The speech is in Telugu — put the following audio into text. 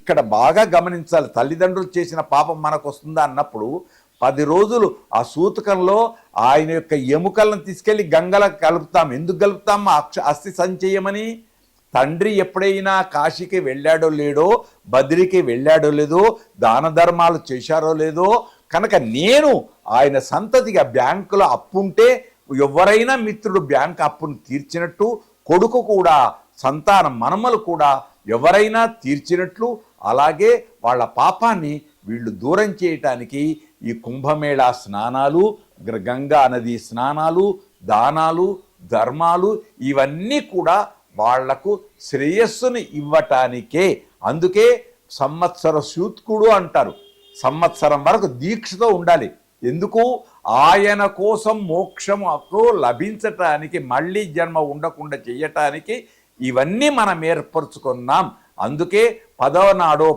ఇక్కడ బాగా గమనించాలి. తల్లిదండ్రులు చేసిన పాపం మనకు వస్తుందా అన్నప్పుడు పది రోజులు ఆ సూతకంలో ఆయన యొక్క ఎముకలను తీసుకెళ్ళి గంగల కలుపుతాం. ఎందుకు కలుపుతాం? అక్ష అస్థి సంచయమని. తండ్రి ఎప్పుడైనా కాశీకి వెళ్ళాడో లేడో బద్రికి వెళ్ళాడో లేదో దాన ధర్మాలు చేశారో లేదో కనుక నేను ఆయన సంతతిగా బ్యాంకులో అప్పు ఉంటే ఎవరైనా మిత్రుడు బ్యాంక్ అప్పును తీర్చినట్టు కొడుకు కూడా సంతానం మనమలు కూడా ఎవరైనా తీర్చినట్లు అలాగే వాళ్ళ పాపాన్ని వీళ్ళు దూరం చేయటానికి ఈ కుంభమేళా స్నానాలు గంగా నది స్నానాలు దానాలు ధర్మాలు ఇవన్నీ కూడా వాళ్ళకు శ్రేయస్సును ఇవ్వటానికే. అందుకే సంవత్సర సూత్కుడు అంటారు. సంవత్సరం వరకు దీక్షతో ఉండాలి. ఎందుకు? ఆయన కోసం మోక్షముకు లభించటానికి మళ్ళీ జన్మ ఉండకుండా చేయటానికి ఇవన్నీ మనం ఏర్పరచుకున్నాం. అందుకే పదవ నాడో